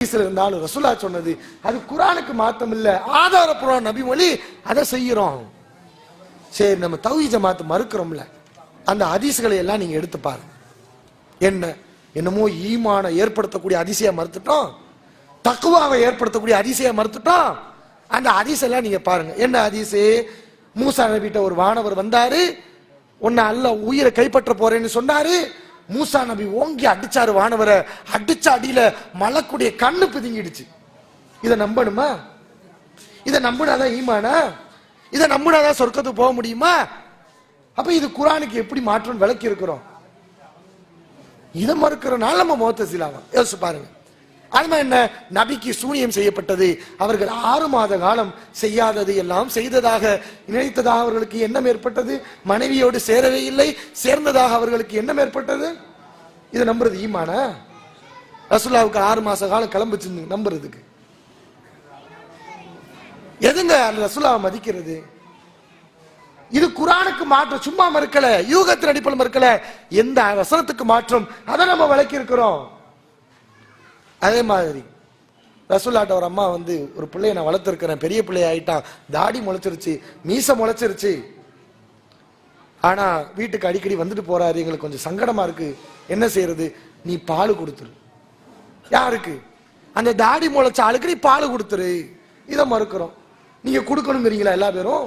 ஹதீஸ்ல இருந்தாலும் ரசுல்லா சொன்னது அது குரானுக்கு மாத்தம் இல்ல ஆதாரப்பூர்வ நபி மொழி அதை செய்யறோம். சரி நம்ம தௌஹீத் ஜமாத் மறுக்கிறோம்ல அந்த ஹதீஸ்களை எல்லாம் நீங்க எடுத்து பாருங்க. என்ன என்னமோ ஈமான ஏற்படுத்தக்கூடிய அதிசய மறுத்துட்டோம் தக்குவாவை ஏற்படுத்தக்கூடிய அதிசய மறுத்துட்டோம் அந்த ஹதீஸ் எல்லாம் நீங்க பாருங்க. என்ன ஹதீஸ்? மூசா நபிட்ட ஒரு வானவர் வந்தாரு உன்னை அல்ல உயிரை கைப்பற்ற போறேன்னு சொன்னாரு மூசா நபி ஓங்கி அடிச்சாரு வானவரை. அடிச்ச அடியில மலக்குடைய கண்ணு பிதுங்கிடுச்சு. இதை நம்பணுமா? இதை நம்பினாதான் ஈமானா? இதை நம்பினாதான் சொர்க்கத்துக்கு போக முடியுமா? அப்ப இது குரானுக்கு எப்படி மாற்றம் விளக்கி இருக்கிறோம் இதை மறுக்கிறனால நம்ம முகத்த சிலாவம் யோசிச்சு பாருங்க. அதுமா என்ன? நபிக்கு சூனியம் செய்யப்பட்டது. அவர்கள் ஆறு மாத காலம் செய்யாதது எல்லாம் செய்ததாக நினைத்ததாக அவர்களுக்கு எண்ணம் ஏற்பட்டது. மனைவியோடு சேரவே இல்லை. சேர்ந்ததாக அவர்களுக்கு எண்ணம் ஏற்பட்டது. இதை நம்புறது ஈமான? ரசுல்லாவுக்கு ஆறு மாச காலம் கிளம்புச்சு நம்புறதுக்கு. எதுங்க அந்த ரசுல்லாவை மதிக்கிறது? இது குரானுக்கு மாற்றம். சும்மா மறுக்கல. யூகத்தின் அடிப்படையில் மறுக்கல. எந்த வசனத்துக்கு மாற்றம்? அதை நம்ம விளக்கி இருக்கிறோம் அதே மாதிரி ரசூல்லாட்ட ஒரு அம்மா வந்து ஒரு பிள்ளைய நான் வளர்த்துருக்கிறேன் பெரிய பிள்ளைய ஆயிட்டான் தாடி முளைச்சிருச்சு மீச முளைச்சிருச்சு. ஆனா வீட்டுக்கு அடிக்கடி வந்துட்டு போறாரு எங்களுக்கு கொஞ்சம் சங்கடமா இருக்கு. என்ன செய்யறது? நீ பால் கொடுத்துரு. யாருக்கு? அந்த தாடி முளைச்ச ஆளுக்கு நீ பால் கொடுத்துரு. இதை மறுக்கிறோம். நீங்க கொடுக்கணுங்கிறீங்களா எல்லா பேரும்?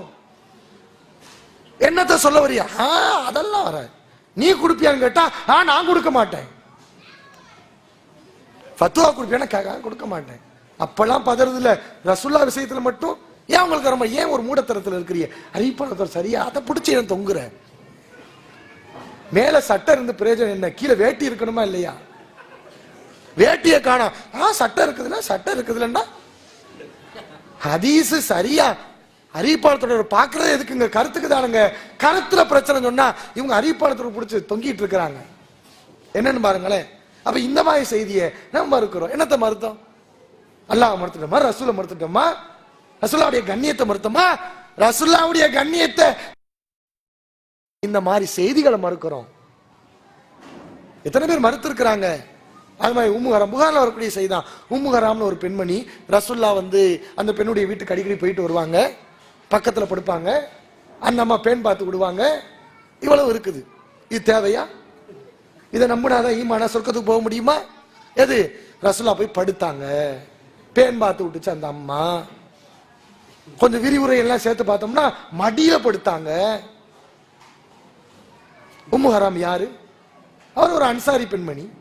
என்னத்த சொல்ல வரியா? ஆ, அதெல்லாம் வர நீ கொடுப்பியான்னு கேட்டா ஆ நான் கொடுக்க மாட்டேன். ஃபத்துவா கொடுப்பேன்னா கொடுக்க மாட்டேன். அப்பெல்லாம் பதறது இல்லை ரசுல்லா விஷயத்துல மட்டும் ஏன் உங்களுக்கு ரொம்ப ஏன் ஒரு மூடத்தரத்தில் இருக்கிறீ அறிவிப்பாளர் சரியா? அதை பிடிச்சி ஏன் தொங்குற. மேல சட்டை இருந்து பிரயோஜனம் என்ன? கீழே வேட்டி இருக்கணுமா இல்லையா? வேட்டியை காணோம். ஆ சட்டை இருக்குதுன்னா சட்டை இருக்குதுலன்னா? ஹதீஸ் சரியா. அறிவிப்பாளத்தோட பாக்குறது எதுக்குங்க? கருத்துக்கு தானுங்க. கருத்துல பிரச்சனை சொன்னா இவங்க அறிவிப்பாளத்தோட பிடிச்சி தொங்கிட்டு இருக்கிறாங்க. என்னன்னு பாருங்களேன். அப்ப இந்த மாதிரி செய்தியை நம்ம மறுக்கிறோம். என்னத்தை மறுத்தோம்? அல்லாஹ் மறுத்துட்டோமா? ரசூலை மறுத்துட்டோமா? ரசுல்லாவுடைய கண்ணியத்தை மறுத்தோமா? ரசுல்லாவுடைய கண்ணியத்தை இந்த மாதிரி செய்திகளை மறுக்கிறோம். எத்தனை பேர் மறுத்திருக்கிறாங்க? அது மாதிரி உம்முகரம் புகாரில் வரக்கூடிய செய்தி தான் உம்முகராம்னு ஒரு பெண்மணி ரசுல்லா வந்து அந்த பெண்ணுடைய வீட்டுக்கு அடிக்கடி போயிட்டு வருவாங்க. பக்கத்தில் படுப்பாங்க. அந்த அம்மா பெண் பார்த்து விடுவாங்க. இவ்வளவு இருக்குது. இது தேவையா? இதை நம்பினாதான் ஈமானா சொர்க்கத்துக்கு போக முடியுமா? எது? ரசுல்லா போய் படுத்தாங்க. பேன் பார்த்து விட்டுச்சு அந்த அம்மா. கொஞ்சம் விரிவுரை எல்லாம் சேர்த்து பார்த்தோம்னா மடியில படுத்தாங்க. உம்மு ஹராம் யாரு? அவர் ஒரு அன்சாரி பெண்மணி.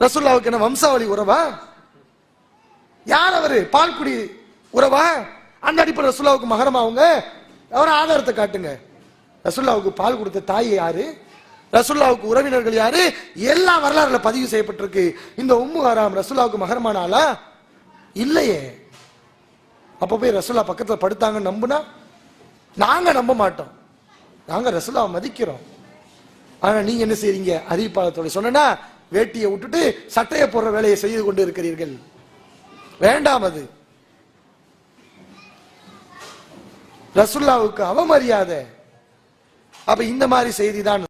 ரசுல்லாவுக்கு என்ன வம்சாவளி உறவா? யார் அவரு? பால்குடி உறவா? அந்த அடிப்படை ரசுல்லாவுக்கு மகரம் அவங்க? அவர் ஆதாரத்தை காட்டுங்க. ரசுல்லாவுக்கு பால் கொடுத்த தாய் யாரு? ரசுல்லாவுக்கு உறவினர்கள் யாரு? எல்லா வரலாறுல பதிவு செய்யப்பட்டிருக்கு. இந்த உம்மு ஹராம் ரசுல்லாவுக்கு மகரமானாலா இல்லையே. அப்ப போய் ரசுல்லா பக்கத்துல படுத்தாங்கன்னு நம்புனா? நாங்க நம்ப மாட்டோம். நாங்க ரசுல்லாவை மதிக்கிறோம். ஆனா நீங்க என்ன செய்றீங்க? அறிவிப்பாளத்தோட சொன்னா வேட்டியை விட்டுட்டு சட்டையை போடுற வேலையை செய்து கொண்டு இருக்கிறீர்கள். வேண்டாம் அது. ரசுல்லாவுக்கு அவமரியாதை. அப்ப இந்த மாதிரி செய்தி தான்